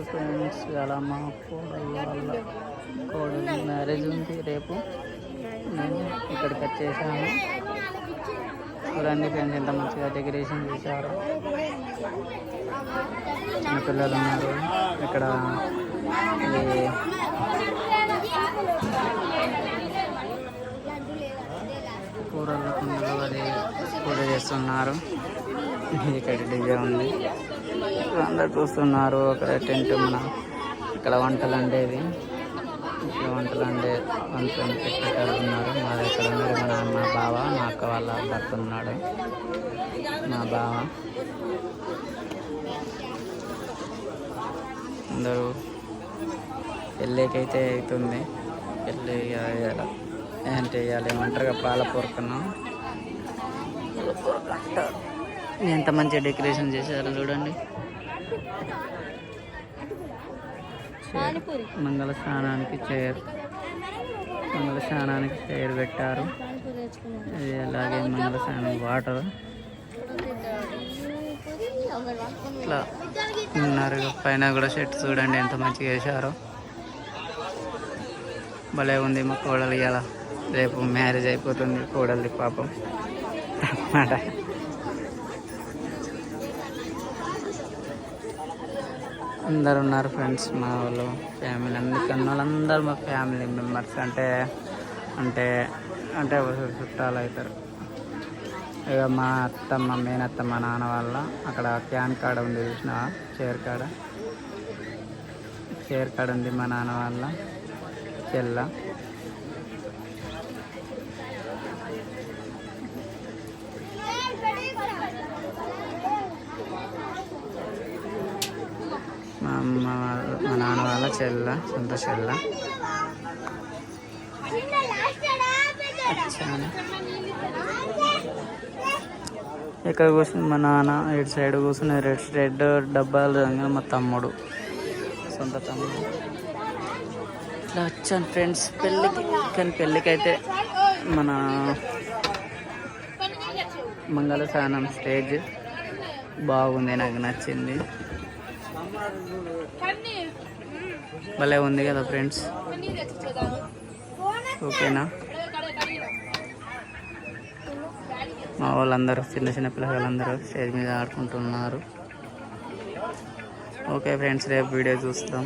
Hi friends అలా మా కోడలు వాళ్ళ కోడలు మ్యారేజ్ ఉంది రేపు. నేను ఇక్కడికి వచ్చేసాను చూడండి ఫ్రెండ్స్ ఎంత మంచిగా డెకరేషన్ చేశారు. చిన్నపిల్లలు ఉన్నారు. ఇక్కడ ఈ కూరల కుండలు అది పూజ చేస్తున్నారు. ఇక్కడ డిజే ఉంది. అందరు చూస్తున్నారు. అక్కడ టెంట్ మన ఇక్కడ వంటలు అండేవి. ఇక్కడ వంటలు అండే వంటలు పెట్టేటారు ఉన్నారు. మా ఇక్కడ ఉన్నారు మన మా బావ మా అక్క వాళ్ళ భర్త ఉన్నాడు. మా బావ. అందరూ పెళ్ళికైతే అవుతుంది పెళ్ళి ఇవాళ ఏంటి ఇవాళ ఏమంటారు? పాల పొరకను. ఎంత మంచిగా డెకరేషన్ చేశారు చూడండి. మంగళ స్నానానికి చైర్. మంగళ స్నానానికి చైర్ పెట్టారు. ఇది అలాగే మంగళ స్నానం వాటర్. ఇట్లా ఉన్నారు పైన కూడా షర్ట్ చూడండి ఎంత మంచిగా వేశారో. భలే ఉంది మా కోడలు ఇలా రేపు మ్యారేజ్ అయిపోతుంది కోడలిది పాపం. అన్నమాట అందరు ఉన్నారు ఫ్రెండ్స్ మా వాళ్ళు ఫ్యామిలీ అందుకన్న వాళ్ళందరూ మా ఫ్యామిలీ మెంబర్స్ అంటే అంటే అంటే చుట్టాలు అవుతారు. ఇక మా అత్తమ్మ మేనత్త మా నాన్న వాళ్ళ అక్కడ క్యాన్ కాడ ఉంది చూసిన చైర్ కాడ చైర్ కాడ ఉంది మా నాన్న వాళ్ళ చెల్ల. అమ్మ వాళ్ళ మా నాన్న వాళ్ళ చెల్ల సొంత చెల్ల. ఇక్కడ కూర్చుని మా నాన్న ఇటు సైడ్ కూర్చుని రెడ్ రెడ్ డబ్బాలు రంగు మా తమ్ముడు సొంత తమ్ముడు. ఇట్లా వచ్చాను ఫ్రెండ్స్ పెళ్ళికి. కానీ పెళ్ళికైతే మన మంగళ స్నానం స్టేజ్ బాగుంది నాకు నచ్చింది. భలే ఉంది కదా ఫ్రెండ్స్ ఓకేనా? మా వాళ్ళందరూ చిన్న చిన్న పిల్లలందరూ స్టేజ్ మీద ఆడుకుంటున్నారు. ఓకే ఫ్రెండ్స్ రేపు వీడియో చూస్తాం.